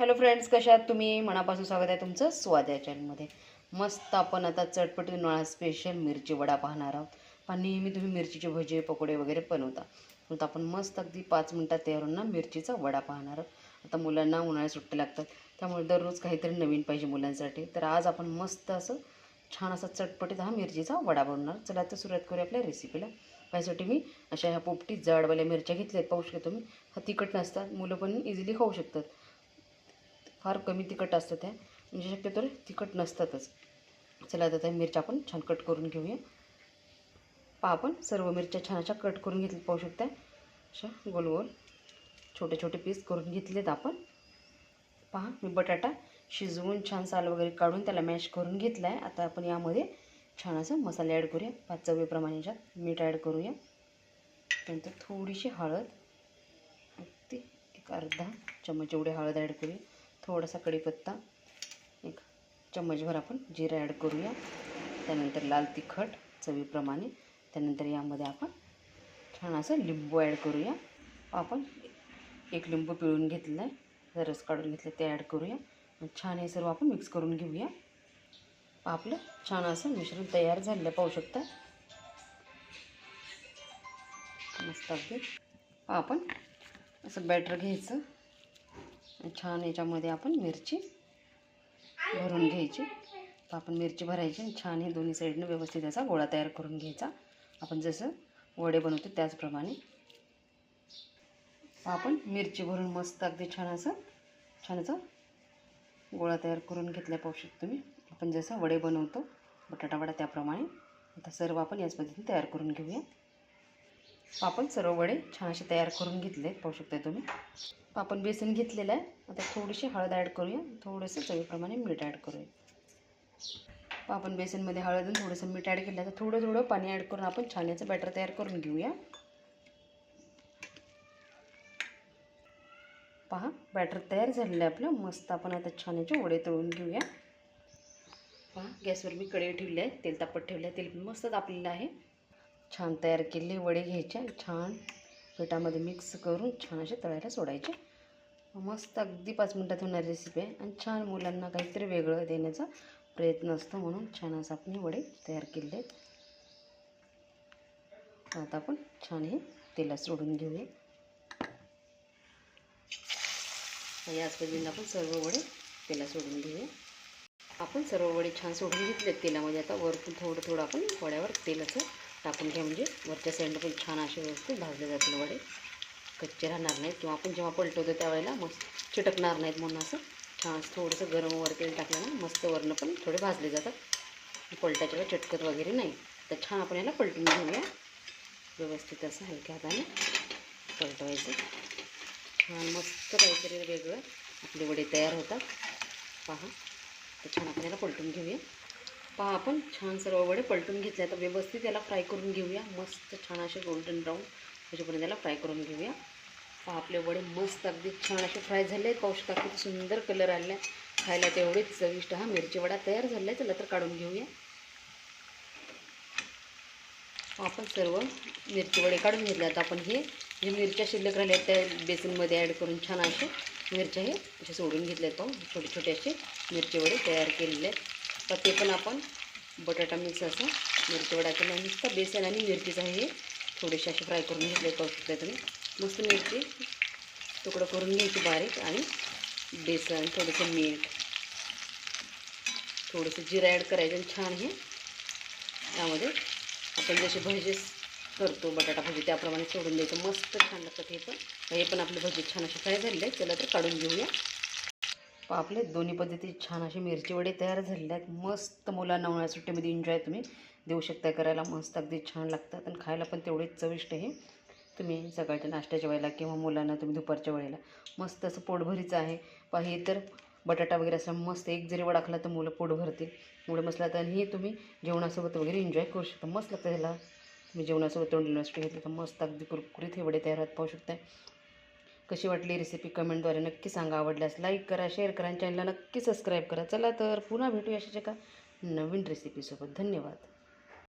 Hello friends कशात तुम्ही? मनापासून स्वागत आहे तुमचं स्वाद या चॅनलमध्ये. मस्त आपण आता चटपटी उन्हाळा स्पेशल मिरची वडा पाहणार आहोत. पण नेहमी तुम्ही मिरचीचे भजे पकोडे वगैरे बनवता. म्हणून आपण मस्त अगदी पाच मिनटात तयार होऊन ना मिरचीचा वडा पाहणार आहोत. आता मुलांना उन्हाळ्यात सुट्टे लागतात त्यामुळे दररोज काहीतरी नवीन पाहिजे मुलांसाठी. तर आज आपण मस्त असं छान असा चटपटीत हा मिरचीचा वडा बनवणार चला तर सुरुवात करूया आपल्या रेसिपीला त्यासाठी मी अशा ह्या पोपटी जाडवाल्या मिरच्या घेतल्या आहेत पाहू शकता तुम्ही. हा तिखट नसतात मुलं पण इझिली खाऊ शकतात. फार कमी तिखट असतं त्या म्हणजे शक्यतो तिखट नसतातच. चला आता त्या मिरच्या आपण छान कट करून घेऊया. पहा आपण सर्व मिरच्या छान अशा कट करून घेतल्या पाहू शकता. अशा गोल गोल छोटे छोटे पीस करून घेतलेत आपण. पहा मी बटाटा शिजवून छान साल वगैरे काढून त्याला मॅश करून घेतला आहे आता आपण यामध्ये छान असं मसाले ॲड करूया. पाच चवीप्रमाणे याच्यात मीठ ॲड करूया. त्यानंतर थोडीशी हळद. अगदी एक अर्धा चम्मच एवढी हळद ॲड करूया. थोडासा कढीपत्ता एक चम्मचभर आपण जिरा ॲड करूया. त्यानंतर लाल तिखट चवीप्रमाणे. त्यानंतर यामध्ये आपण छान असं लिंबू ॲड करूया. आपण एक लिंबू पिळून घेतलं आहे रस काढून घेतलं ते ॲड करूया. छान हे सर्व आपण मिक्स करून घेऊया. आपलं छान असं मिश्रण तयार झालेलं पाहू शकता. मस्त अगदी. आपण असं बॅटर घ्यायचं. छान याच्यामध्ये आपण मिरची भरून घ्यायची. तर आपण मिरची भरायची आणि छान हे दोन्ही साईडनं व्यवस्थित याचा गोळा तयार करून घ्यायचा. आपण जसं वडे बनवतो त्याचप्रमाणे. आपण मिरची भरून मस्त अगदी छान असं छान असं गोळा तयार करून घेतल्या पाहू शकतो तुम्ही. आपण जसं वडे बनवतो बटाटा वडा त्याप्रमाणे. आता सर्व आपण याच पद्धतीने तयार करून घेऊया. आपण सर्व वडे छान असे तयार करून घेतले पाहू शकता तुम्ही. आपण बेसन घेतलेलं आहे. आता थोडीशी हळद ॲड करूया. थोडंसं चवीप्रमाणे मीठ ॲड करूया. आपण बेसनमध्ये हळद आणि थोडंसं मीठ ॲड केलं तर थोडं थोडं पाणी ॲड करून आपण छान याचं बॅटर तयार करून घेऊया. पहा बॅटर तयार झालेलं आहे आपलं. मस्त आपण आता छान याचे वडे तळून घेऊया. पहा गॅसवर मी कढई ठेवली आहे. तेल तापत ठेवलं आहे. तेल पण मस्त तापलेलं आहे. छान तयार केलेले वडे घ्यायचे छान पिठामध्ये मिक्स करून छान असे तळायला सोडायचे. मस्त अगदी पाच मिनटात होणारी रेसिपी आहे आणि छान मुलांना काहीतरी वेगळं देण्याचा प्रयत्न असतो म्हणून छान असं आपण वडे तयार केले आहेत. आता आपण छान हे तेलात सोडून घेऊया. याच पद्धतीने आपण सर्व वडे तेला सोडून घेऊया. आपण सर्व वडे छान सोडून घेतले तेलामध्ये. आता वरतून थोडं थोडं आपण वड्यावर तेल असं टाकून घ्या म्हणजे वरच्या साईडला पण छान असे व्यवस्थित भाजले जातील वडे. कच्चे राहणार नाहीत किंवा आपण जेव्हा पलटवतो त्यावेळेला मस्त चिटकणार नाहीत म्हणून असं छान असं थोडंसं गरम वर तेल टाकलं ना मस्त वरनं पण थोडे भाजले जातात. पलटाच्या वेळेला वगैरे नाही. तर छान आपण याला पलटून घेऊया. व्यवस्थित असं हलक्या हाताने पलटवायचं. छान मस्त काहीतरी वेगळं आपले वडे तयार होतात. पहा. तर छान आपण याला पलटून घेऊया. पहा आपण छान सर्व वडे पलटून घेतले. आता व्यवस्थित याला फ्राय करून घेऊया. मस्त छान असे गोल्डन ब्राऊन त्याच्यापर्यंत याला फ्राय करून घेऊया. पहा आपले वडे मस्त अगदी छान असे फ्राय झाले. आहेत पाहू शकता किती सुंदर कलर आले खायला तेवढेच चविष्ट. हा मिरची वडा तयार झाला आहे. चला तर काढून घेऊया. आपण सर्व मिरची वडे काढून घेतले. आता आपण हे जे मिरच्या शिल्लक राहिल्या त्या बेसनमध्ये ॲड करून छान असे मिरच्या हे असे सोडून घेतले आहेत. पाहू छोटे छोटे असे मिरची वडे तयार केलेले आहेत. तर ते पण आपण बटाटा मिक्स असं मिरची वडा केला. नुसतं बेसन आणि मिरचीचं हे. थोडेसे असे फ्राय करून घेतले पाहू शकता तुम्ही. मस्त मिरची तुकडं करून घ्यायची बारीक आणि बेसन थोडंसं मीठ थोडंसं जिरा ॲड करायचं आणि छान हे त्यामध्ये आपण जसे भजे करतो बटाटा भजी त्याप्रमाणे सोडून द्यायचं. मस्त छान लागतात हे पण. हे पण आपले भजी छान असे फ्राय झालेले आहेत. त्याला तर काढून घेऊया. आपले दोन्ही पद्धती छान असे मिरची वडे तयार झालेले आहेत. मस्त मुलांना उन्हाळ्या सुट्टीमध्ये एन्जॉय तुम्ही देऊ शकता करायला मस्त अगदी छान लागतात आणि खायला पण तेवढेच चविष्ट हे तुम्ही सकाळच्या नाश्त्याच्या वेळेला किंवा मुलांना तुम्ही दुपारच्या वेळेला मस्त असं पोटभरीचं आहे. पहा हे तर बटाटा वगैरे असं मस्त एक जरी वडा खाला तर मुलं पोट भरतील. एवढं मस्त लागतं आणि हे तुम्ही जेवणासोबत वगैरे एन्जॉय करू शकता. मस्त लागतं ह्याला. तुम्ही जेवणासोबत तोंड घेतलं तर मस्त अगदी कुरकुरीत हे वडे तयार होत पाहू शकता कशी वाटली रेसिपी कमेंटद्वारे नक्की सांगा. आवडल्यास लाईक करा शेअर करा आणि चॅनलला नक्की सबस्क्राईब करा. चला तर पुन्हा भेटूया अशाच एका नवीन रेसिपीसोबत धन्यवाद.